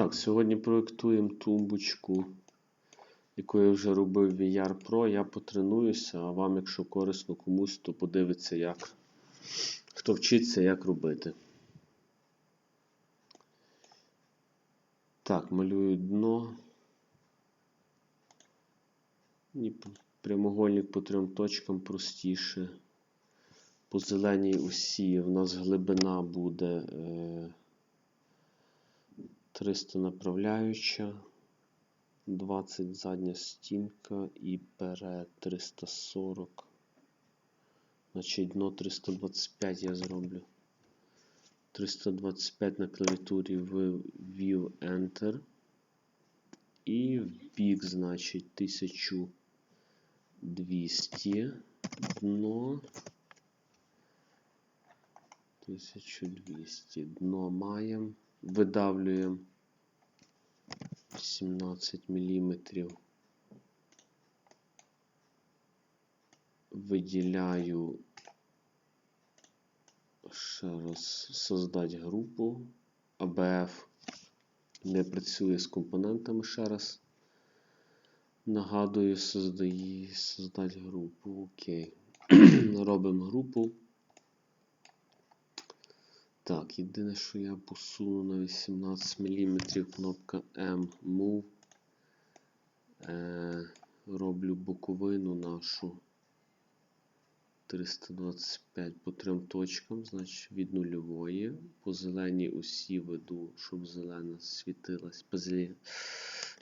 Так, сьогодні проєктуємо тумбочку, яку я вже робив VR Pro. Я потренуюся, а вам, якщо корисно комусь, то подивиться, як хто вчиться, як робити. Так, малюю дно. І п- прямоугольник по трьом точкам простіше. По зеленій осі в нас глибина буде. Е, 300 направляюча, 20 задня стінка і перед 340. Значить дно 325 я зроблю. 325 на клавіатурі ввів Enter. І в бік, значить, 1200. Дно. 1200. Дно маємо. Видавлюємо 17 мм. Виділяю ще раз создати групу. ABF не працює з компонентами ще раз. Нагадую, создаю, создати групу. Окей. Робимо групу. Так, єдине, що я посуну на 18 мм кнопка M Move. Е, роблю боковину нашу 325 по трьом точкам, значить від нульової. По зеленій осі веду, щоб зелена світилась. По зелені.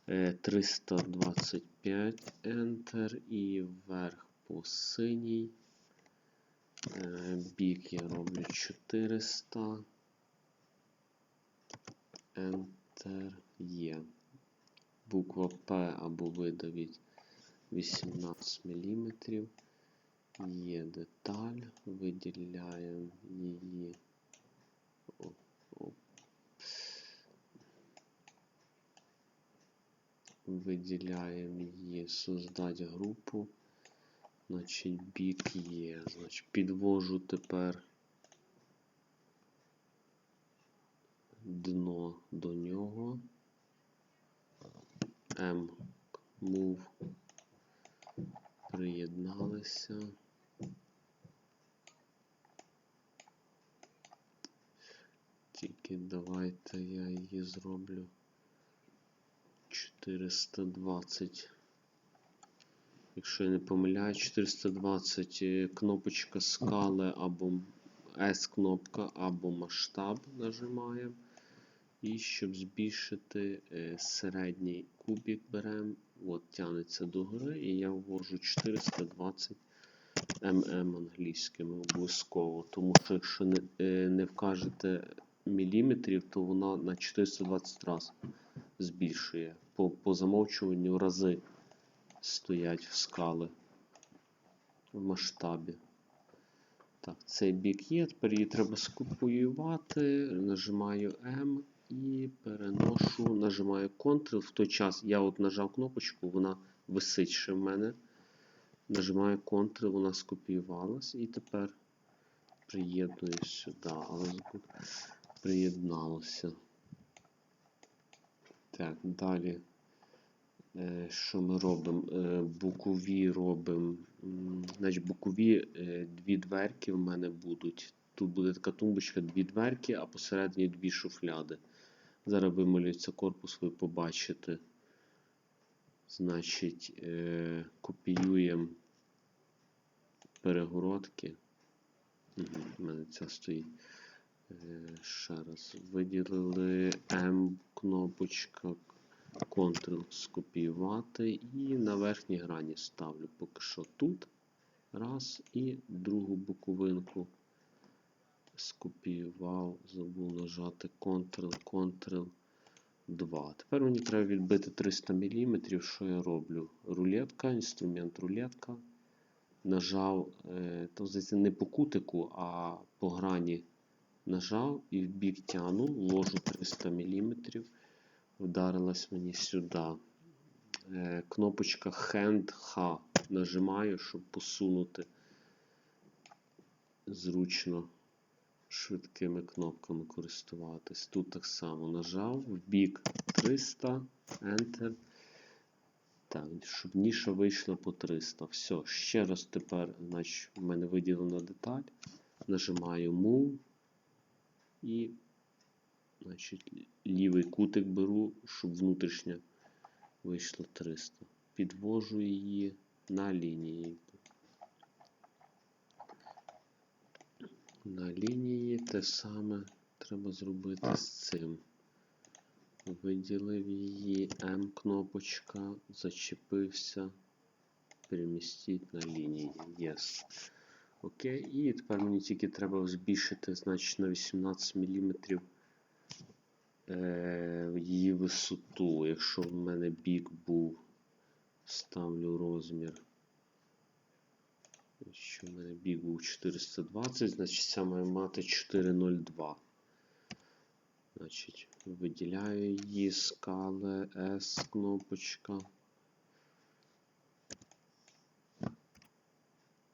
Е, 325 Enter і вверх по синій. Е, Бік я роблю 400. Enter є. Буква П або видавіть 18 мм. Є деталь. Виділяємо її. Оп, оп. Виділяємо її, создати групу. Значить, бік є. Значить, підвожу тепер дно до нього. M move. Приєдналися. Тільки давайте я її зроблю 420 якщо я не помиляю, 420 е, кнопочка скали або S-кнопка або масштаб нажимаємо. І щоб збільшити е, середній кубик беремо, от тягнеться догори, і я ввожу 420 мм англійськими обов'язково. Тому що якщо не, е, не вкажете міліметрів, то вона на 420 раз збільшує. По, по замовчуванню рази стоять в скали в масштабі. Так, цей бік є. Тепер її треба скопіювати. Нажимаю M і переношу, нажимаю Ctrl. В той час я от нажав кнопочку, вона висить ще в мене. Нажимаю Ctrl, вона скопіювалась і тепер приєдную сюди. Але приєдналося. Так, далі. Е, Що ми робимо? Е, Бокові робимо. Значить, бокові е, дві дверки в мене будуть. Тут буде така тумбочка, дві дверки, а посередині дві шуфляди. Зараз вималюється корпус, ви побачите. Значить, копіюємо перегородки. У мене ця стоїть. Ще раз. Виділили M кнопочка. Ctrl скопіювати і на верхній грані ставлю поки що тут. Раз. І другу боковинку скопіював, забув нажати Ctrl, Ctrl 2. Тепер мені треба відбити 300 мм. Що я роблю? Рулетка, інструмент рулетка. Нажав, е, то не по кутику, а по грані нажав і в бік тяну, ложу 300 мм вдарилась мені сюди. Е, кнопочка Hand H нажимаю, щоб посунути зручно швидкими кнопками користуватись. Тут так само нажав, в бік 300, Enter. Так, щоб ніша вийшла по 300. Все, ще раз тепер, значить, в мене виділена деталь. Нажимаю Move і значить, лівий кутик беру, щоб внутрішня вийшло 300. Підвожу її на лінії. На лінії те саме треба зробити з цим. Виділив її М кнопочка, зачепився, перемістіть на лінії. Yes. Окей, і тепер мені тільки треба збільшити значить, на 18 мм її висоту. Якщо в мене бік був, ставлю розмір. Якщо в мене бік був 420, значить ця має мати 402. Значить, виділяю її скали S кнопочка.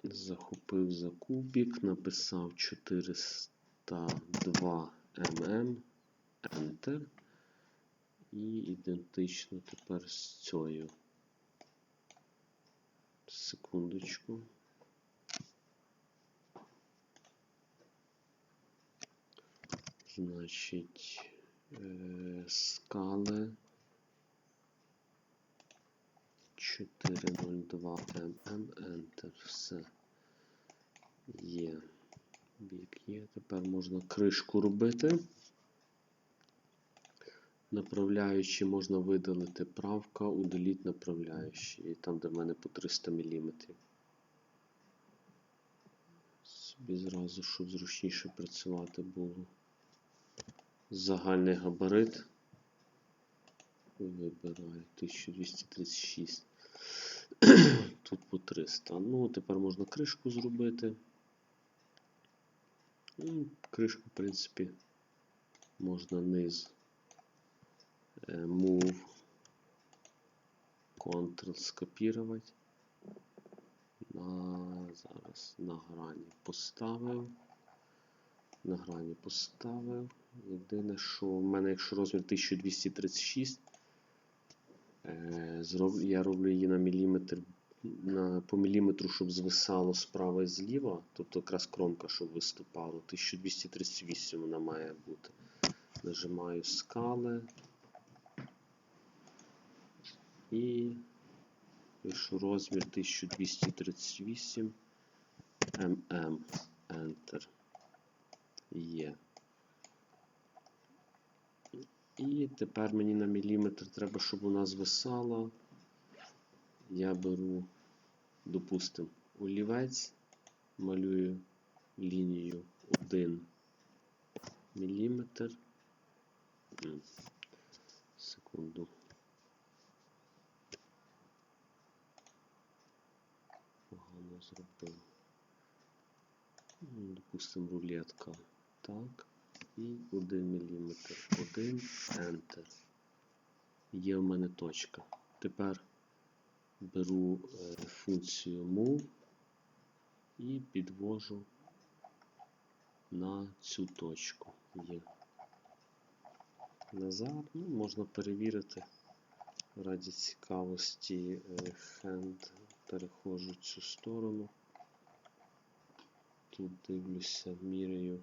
Захопив за кубік, написав 402 мм, Enter. І ідентично тепер з цією. Секундочку. Значить, е, скали 402 мм, Enter. Все. Є. Бік є. Тепер можна кришку робити. Направляючи можна видалити правка, удаліть направляючі. І там, де в мене по 300 мм. Собі зразу, щоб зручніше працювати було. Загальний габарит. Вибираю 1236. Тут по 300. Ну, тепер можна кришку зробити. Ну, Кришку, в принципі, можна низ. Move. Ctrl скопірувати. На, зараз на грані поставив. На грані поставив. Єдине, що в мене, якщо розмір 1236, е, я роблю її на міліметр на, по міліметру, щоб звисало справа і зліва, тобто якраз кромка, щоб виступало. 1238 вона має бути. Нажимаю скали і пишу розмір 1238 мм. Enter. Є. І тепер мені на міліметр треба, щоб вона звисала. Я беру, допустимо, олівець, малюю лінію 1 міліметр. Секунду. Зробив. Допустимо, рулетка. Так. І 1 мм. 1 Enter. Є в мене точка. Тепер беру е, функцію move і підвожу на цю точку. Є. Назад. Ну, можна перевірити раді цікавості е, hand переходжу цю сторону. Тут дивлюся, міряю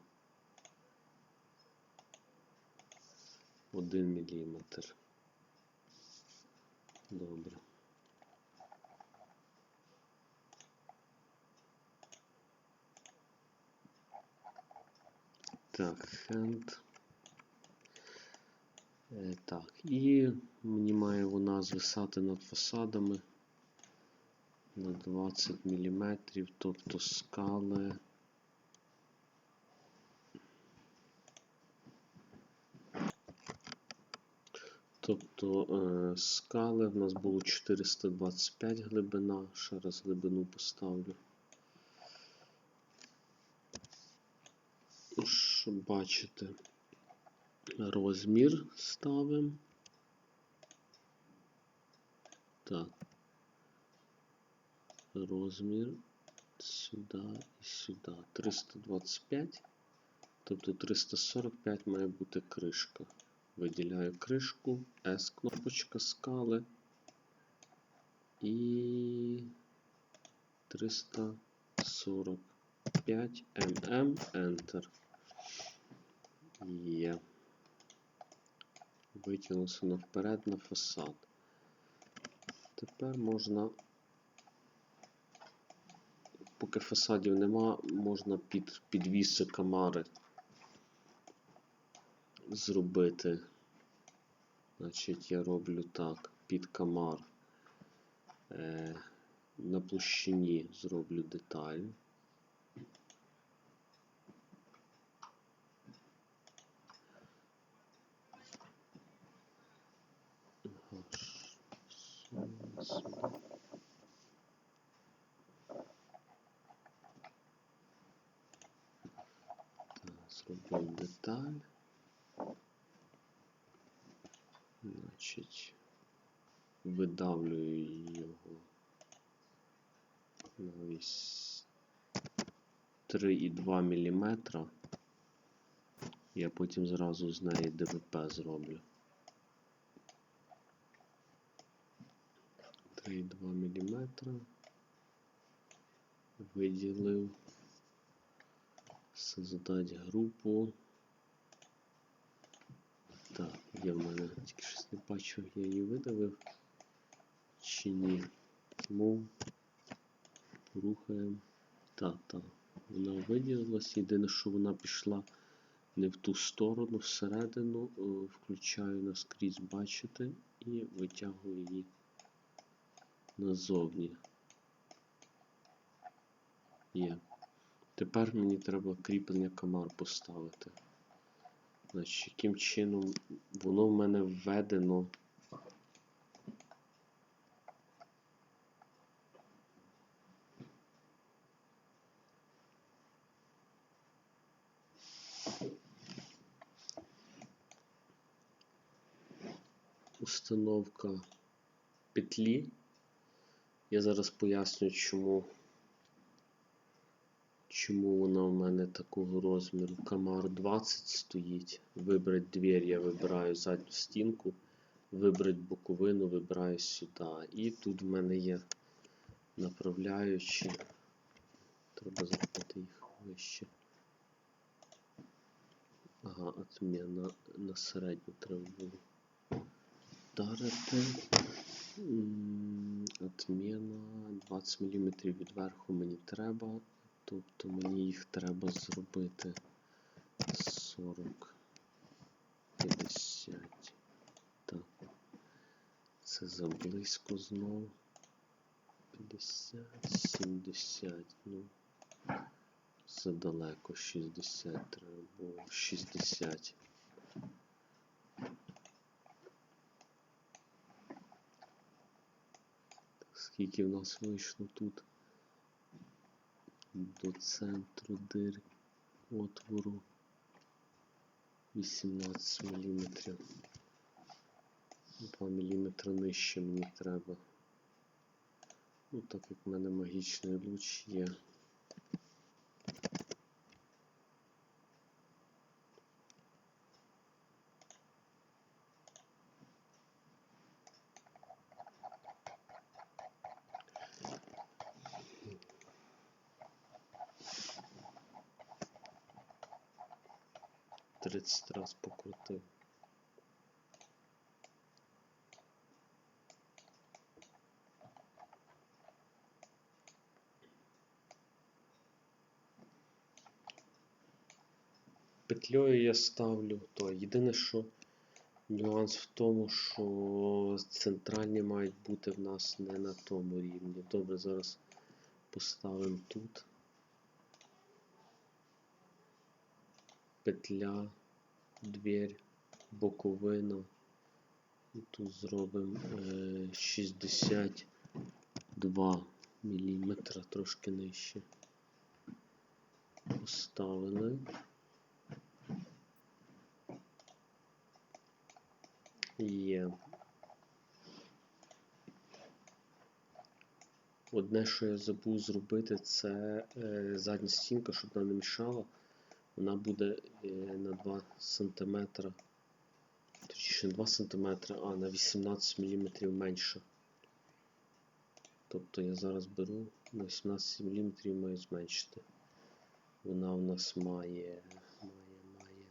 1 міліметр. Добре. Так, hand. Е, так, і мені має вона звисати над фасадами на 20 мм, тобто скали. Тобто е, скали в нас було 425 глибина, ще раз глибину поставлю. Щоб бачити, розмір ставимо. Так. Розмір сюди і сюди. 325. Тобто 345 має бути кришка. Виділяю кришку, S кнопочка скали і 345 mm Enter. Є. Витягнувся наперед на фасад. Тепер можна, поки фасадів нема, можна під підвіси камари зробити. Значить, я роблю так, під камар. Е, на площині зроблю деталь. Аж зробив деталь. Значить, видавлюю його на ось 3,2 мм. Я потім зразу з неї ДВП зроблю. 3,2 мм. Виділив. Создать групу. Так, є в мене тільки щось не бачу, я її видавив чи ні. Тому рухаємо. Так, так. Вона виділилась. Єдине, що вона пішла не в ту сторону, всередину. Е, Включаю наскрізь бачити і витягую її назовні. Є. Тепер мені треба кріплення комар поставити. Значить, яким чином воно в мене введено. Установка петлі. Я зараз поясню, чому Чому вона в мене такого розміру? Камар 20 стоїть. Вибрати двір, я вибираю задню стінку. Вибрати боковину, вибираю сюди. І тут в мене є направляючі. Треба зробити їх вище. Ага, отміна на середню треба було вдарити. Отміна 20 мм від верху мені треба. Тобто мені їх треба зробити 40, 50. Так. Це заблизько знов. 50, 70. Ну, задалеко 60 треба було. 60. Так, скільки в нас вийшло тут? До центру дир отвору 18 мм. 2 мм нижче мені треба. Ну, так як в мене магічний луч є. Раз. Петлею я ставлю то. Єдине, що нюанс в тому, що центральні мають бути в нас не на тому рівні. Добре, зараз поставимо тут. Петля, двір, боковина. І тут зробимо е, 62 мм, трошки нижче. Поставили. Є. Одне, що я забув зробити, це е, задня стінка, щоб вона не мішала. Вона буде е, на 2 см точніше не 2 см, а на 18 мм менше. Тобто я зараз беру на 18 мм маю зменшити. Вона у нас має, має, має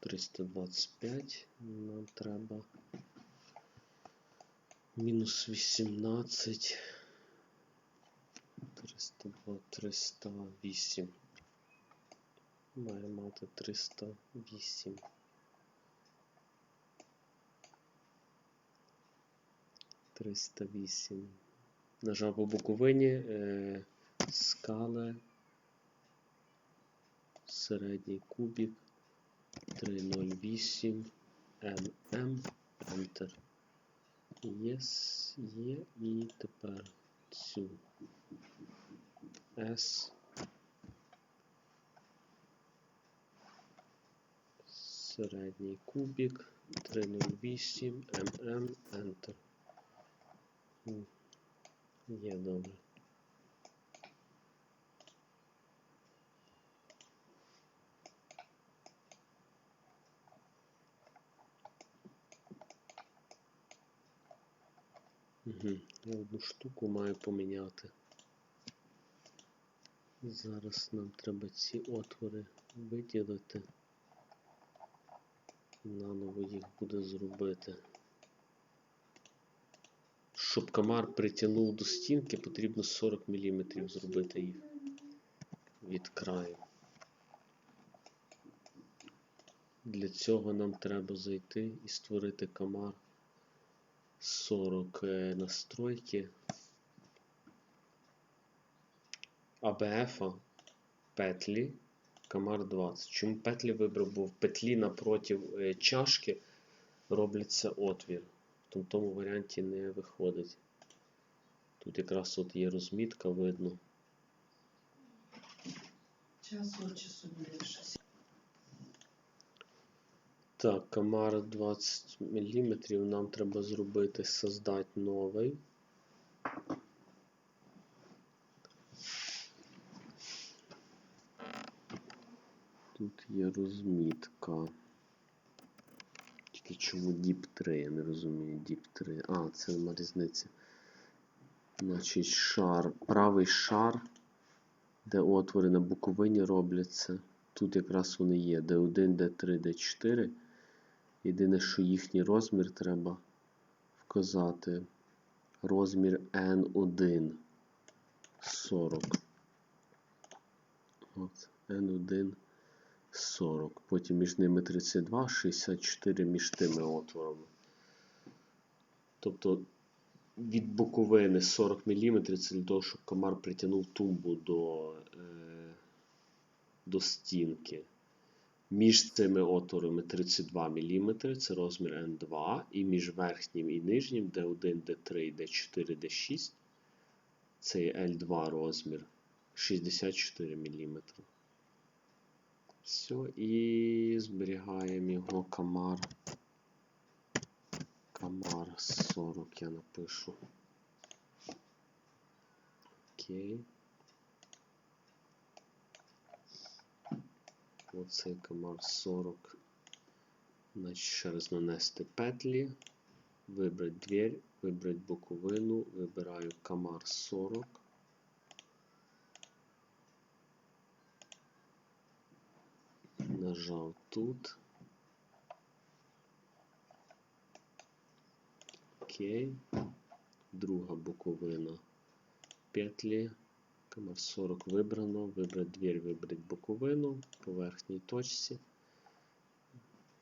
325. Нам треба мінус 18. 302, 308. Має мати 308. Триста вісім. Нажав по буковині. Е, скали. Середній кубік. 308. ММ. Enter. Yes, є. І тепер цю. S. Середній кубік 308 mm Enter. Є добре. Угу. Я одну штуку маю поміняти. Зараз нам треба ці отвори виділити. Наново їх буде зробити. Щоб комар притягнув до стінки, потрібно 40 мм зробити їх від краю. Для цього нам треба зайти і створити комар 40 е, настройки. АБФ петлі Камар 20. Чому петлі вибрав? Бо в петлі напроти е, чашки робляться отвір. В тому варіанті не виходить. Тут якраз от є розмітка, видно. Час від часу більше. Так, камара 20 мм. Нам треба зробити создати новий. Тут є розмітка. Тільки чому діп 3, я не розумію. Діп 3. А, це нема різниці. Значить, шар. Правий шар, де отвори на буковині робляться. Тут якраз вони є. D1, D3, D4. Єдине, що їхній розмір треба вказати. Розмір N1 40. От, N1 40. Потім між ними 32, 64 між тими отворами. Тобто від боковини 40 мм це для того, щоб комар притягнув тумбу до, е, до стінки. Між цими отворами 32 мм, це розмір N2, і між верхнім і нижнім D1, D3, D4, D6, це L2 розмір 64 мм. Все, і зберігаємо його камар. Камар 40 я напишу. Окей. Оцей комар 40. Значить, ще раз нанести петлі, вибрати дверь, вибрати боковину, вибираю комар 40. Нажав тут. Окей. Друга боковина петлі. Камер 40 вибрано. Вибрати двір, вибрати боковину по верхній точці.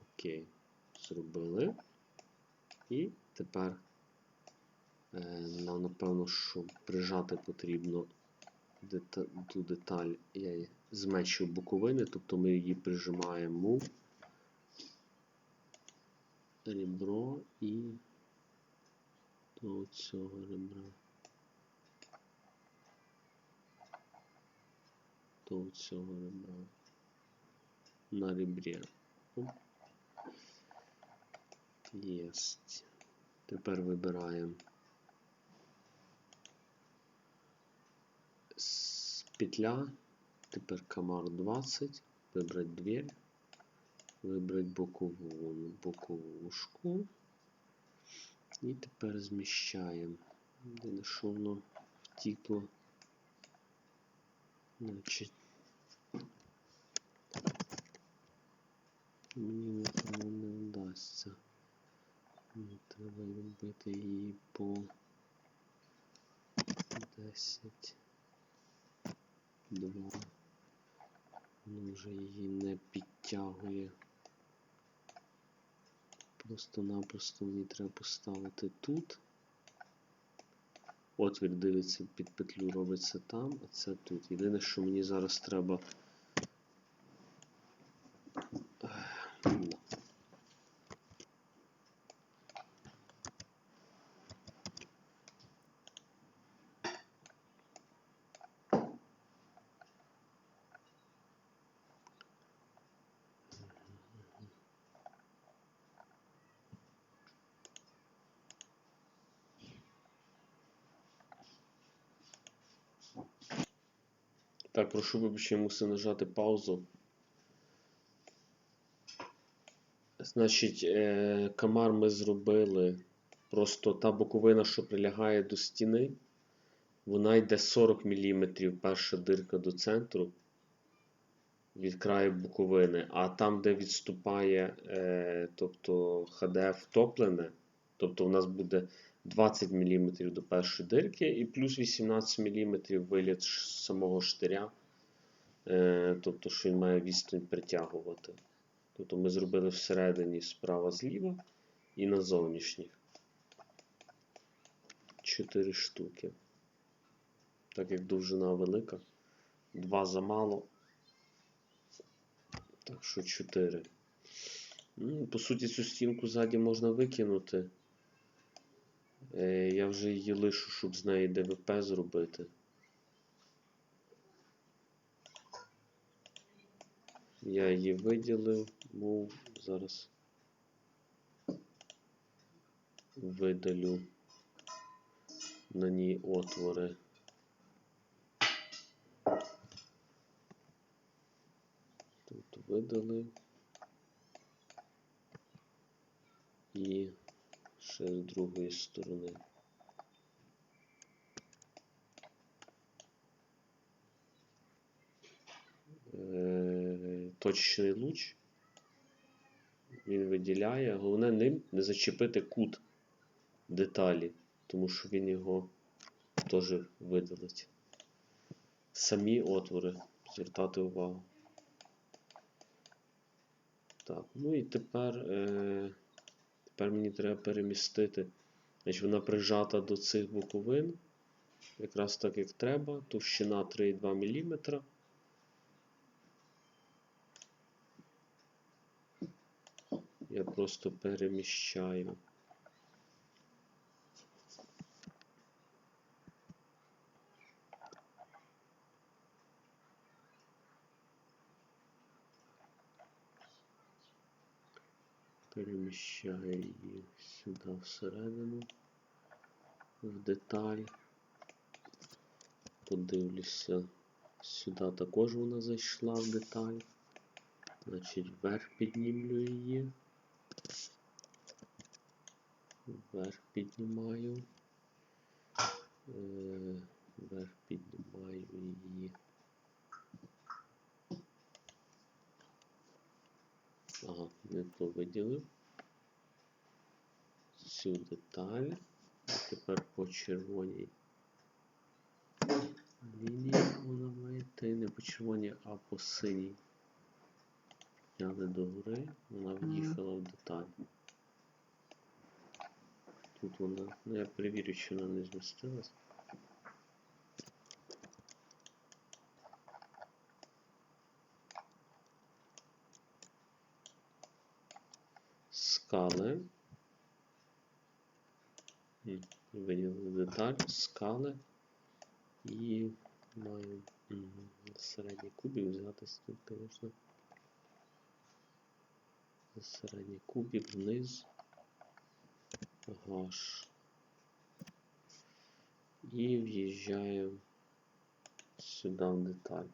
Окей. Зробили. І тепер е, нам, напевно, щоб прижати потрібно ту деталь. Я її зменшив боковини, тобто ми її прижимаємо ребро і до цього ребра. До цього ребра. На ребрі. Єсть. Тепер вибираємо з петля. Тепер комар 20. Вибрати дверь. Вибрати бокову, боковушку. І тепер зміщаємо. Єдине, що воно втікло. Значить. Мені напевно не вдасться. Мені треба робити її по 10. 2. Воно вже її не підтягує. Просто-напросто мені треба поставити тут. Отвір дивиться під петлю, робиться там, а це тут. Єдине, що мені зараз треба. Так, прошу вибачення, мусив нажати паузу. Значить, е, камар ми зробили. Просто та боковина, що прилягає до стіни, вона йде 40 мм перша дирка до центру від краю боковини. А там, де відступає, е, тобто ХДФ топлене, тобто у нас буде 20 мм до першої дирки і плюс 18 мм виліт самого штиря. Е, тобто, що він має відстань притягувати. Тобто ми зробили всередині справа зліва і на зовнішніх. 4 штуки. Так як довжина велика. 2 замало. Так що 4. Ну, по суті, цю стінку ззаді можна викинути. Е, я вже її лишу, щоб з неї ДВП зробити. Я її виділив, був зараз видалю на ній отвори. Тут видалив і з другої сторони. Е, точечний луч. Він виділяє. Головне ним не зачепити кут деталі, тому що він його теж видалить. Самі отвори. Звертати увагу. Так, ну і тепер, е, тепер мені треба перемістити. Значить, вона прижата до цих боковин. Якраз так, як треба. Товщина 3,2 мм. Я просто переміщаю. Переміщаю її сюди всередину, в деталь. Подивлюся, сюди також вона зайшла в деталь. Значить, вверх піднімлю її. Вверх піднімаю. Е, Вверх піднімаю її. Ага, не то виділив. Цю деталь. І тепер по червоній лінії вона має йти не по червоній, а по синій. Підняли догори, вона в'їхала в деталь. Тут вона, ну я перевірю, чи вона не змістилась. Скали. Виділили деталь, скали. І маю середній кубик взяти тут, звісно. Середній кубик вниз. Гаш. І в'їжджаємо сюди в деталь.